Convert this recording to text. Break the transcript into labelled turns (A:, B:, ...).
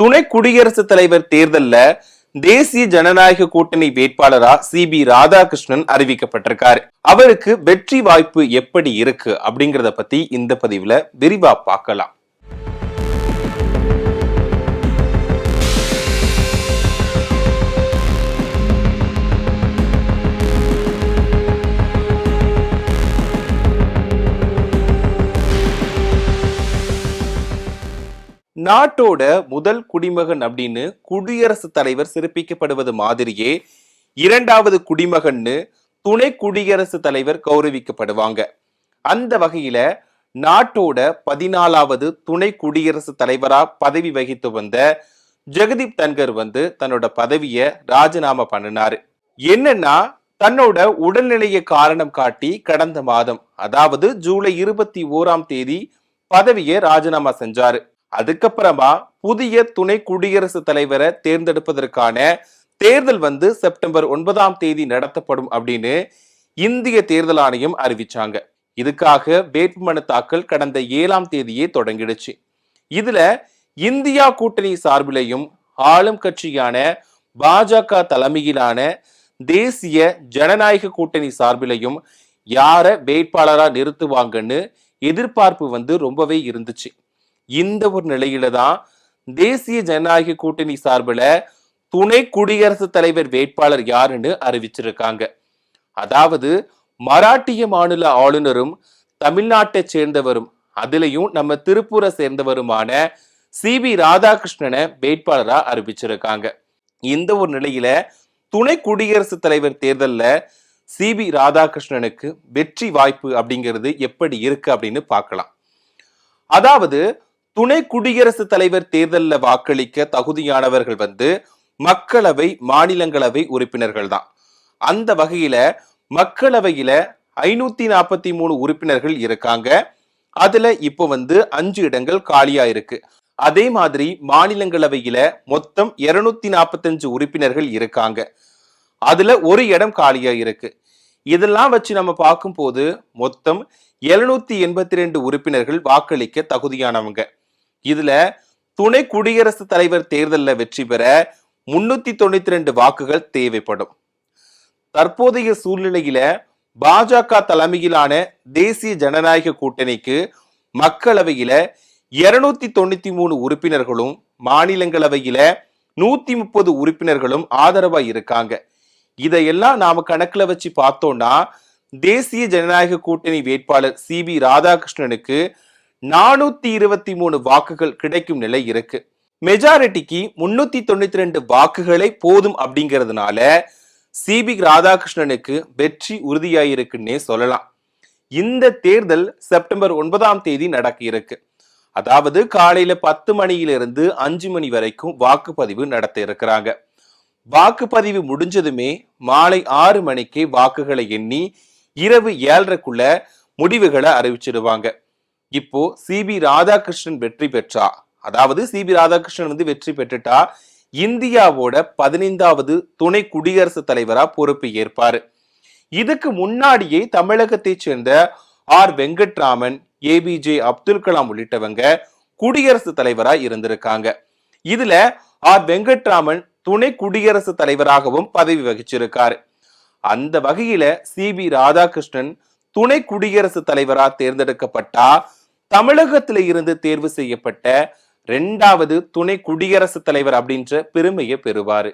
A: துணை குடியரசுத் தலைவர் தேர்தல்ல தேசிய ஜனநாயக கூட்டணி வேட்பாளரா சி பி ராதாகிருஷ்ணன் அறிவிக்கப்பட்டிருக்காரு. அவருக்கு வெற்றி வாய்ப்பு எப்படி இருக்கு அப்படிங்கறத பத்தி இந்த பதிவுல விரிவா பார்க்கலாம். நாட்டோட முதல் குடிமகன் அப்படின்னு குடியரசுத் தலைவர் சிறப்பிக்கப்படுவது மாதிரியே இரண்டாவது குடிமகன்னு துணை குடியரசுத் தலைவர் கௌரவிக்கப்படுவாங்க. அந்த வகையில நாட்டோட பதினாலாவது துணை குடியரசுத் தலைவரா பதவி வகித்து வந்த ஜெகதீப் தன்கர் வந்து தன்னோட பதவியை ராஜினாமா பண்ணினாரு. என்னன்னா தன்னோட உடல்நிலையை காரணம் காட்டி கடந்த மாதம் அதாவது ஜூலை இருபத்தி ஓராம் தேதி பதவியை ராஜினாமா செஞ்சாரு. அதுக்கப்புறமா புதிய துணை குடியரசுத் தலைவரை தேர்ந்தெடுப்பதற்கான தேர்தல் வந்து செப்டம்பர் ஒன்பதாம் தேதி நடத்தப்படும் அப்படின்னு இந்திய தேர்தல் ஆணையம் அறிவிச்சாங்க. இதுக்காக வேட்புமனு தாக்கல் கடந்த ஏழாம் தேதியே தொடங்கிடுச்சு. இதுல இந்தியா கூட்டணி சார்பிலையும் ஆளும் கட்சியான பாஜக தலைமையிலான தேசிய ஜனநாயக கூட்டணி சார்பிலையும் யார வேட்பாளரா நிறுத்துவாங்கன்னு எதிர்பார்ப்பு வந்து ரொம்பவே இருந்துச்சு. இந்த ஒரு நிலையில தான் தேசிய ஜனநாயக கூட்டணி சார்பில் துணை குடியரசுத் தலைவர் வேட்பாளர் யாருன்னு அறிவிச்சிருக்காங்க. அதாவது மராட்டிய மாநில ஆளுநரும் தமிழ்நாட்டை சேர்ந்தவரும் அதுலயும் நம்ம திருப்பூரை சேர்ந்தவருமான சி வி ராதாகிருஷ்ணனை வேட்பாளரா அறிவிச்சிருக்காங்க. இந்த ஒரு நிலையில துணை குடியரசுத் தலைவர் தேர்தலில் சி வி ராதாகிருஷ்ணனுக்கு வெற்றி வாய்ப்பு அப்படிங்கிறது எப்படி இருக்கு அப்படின்னு பார்க்கலாம். அதாவது துணை குடியரசுத் தலைவர் தேர்தலில் வாக்களிக்க தகுதியானவர்கள் வந்து மக்களவை மாநிலங்களவை உறுப்பினர்கள் தான் அந்த வகையில மக்களவையில ஐநூத்தி நாற்பத்தி மூணு உறுப்பினர்கள் இருக்காங்க. அதுல இப்போ வந்து அஞ்சு இடங்கள் காலியா இருக்கு. அதே மாதிரி மாநிலங்களவையில மொத்தம் இருநூத்தி நாற்பத்தஞ்சு உறுப்பினர்கள் இருக்காங்க. அதுல ஒரு இடம் காலியா இருக்கு. இதெல்லாம் வச்சு நம்ம பார்க்கும்போது மொத்தம் எழுநூத்தி எண்பத்தி ரெண்டு உறுப்பினர்கள் வாக்களிக்க தகுதியானவங்க. இதுல துணை குடியரசுத் தலைவர் தேர்தலில் வெற்றி பெற முன்னூத்தி தொண்ணூத்தி ரெண்டு வாக்குகள் தேவைப்படும். தற்போதைய சூழ்நிலையில பாஜக தலைமையிலான தேசிய ஜனநாயக கூட்டணிக்கு மக்களவையில இருநூத்தி தொண்ணூத்தி மூணு உறுப்பினர்களும் மாநிலங்களவையில நூத்தி முப்பது உறுப்பினர்களும் ஆதரவா இருக்காங்க. இதையெல்லாம் நாம கணக்குல வச்சு பார்த்தோம்னா தேசிய ஜனநாயக கூட்டணி வேட்பாளர் சி பி ராதாகிருஷ்ணனுக்கு நானூத்தி இருபத்தி மூணு வாக்குகள் கிடைக்கும் நிலை இருக்கு. மெஜாரிட்டிக்கு முன்னூத்தி தொண்ணூத்தி ரெண்டு வாக்குகளே போதும் அப்படிங்கிறதுனால சிபி ராதாகிருஷ்ணனுக்கு வெற்றி உறுதியாயிருக்குன்னே சொல்லலாம். இந்த தேர்தல் செப்டம்பர் ஒன்பதாம் தேதி நடக்க இருக்கு. அதாவது காலையில பத்து மணியிலிருந்து அஞ்சு மணி வரைக்கும் வாக்குப்பதிவு நடத்த இருக்கிறாங்க. வாக்குப்பதிவு முடிஞ்சதுமே மாலை ஆறு மணிக்கு வாக்குகளை எண்ணி இரவு ஏழரைக்குள்ள முடிவுகளை அறிவிச்சிடுவாங்க. இப்போ சிபி ராதாகிருஷ்ணன் வெற்றி பெற்றா? அதாவது சிபி ராதாகிருஷ்ணன் வந்து வெற்றி பெற்றுட்டா இந்தியாவோட பதினைந்தாவது துணை குடியரசுத் தலைவரா பொறுப்பு ஏற்பாரு. இதுக்கு முன்னாடியே தமிழகத்தை சேர்ந்த R Venkataraman A P J Abdul Kalam உள்ளிட்டவங்க குடியரசுத் தலைவரா இருந்திருக்காங்க. இதுல ஆர் வெங்கட்ராமன் துணை குடியரசுத் தலைவராகவும் பதவி வகிச்சிருக்காரு. அந்த வகையில சி பி ராதாகிருஷ்ணன் துணை குடியரசுத் தலைவராக தேர்ந்தெடுக்கப்பட்டா தமிழகத்தில இருந்து தேர்வு செய்யப்பட்ட ரெண்டாவது துணை குடியரசுத் தலைவர் அப்படின்ற பெருமையை பெறுவாரு.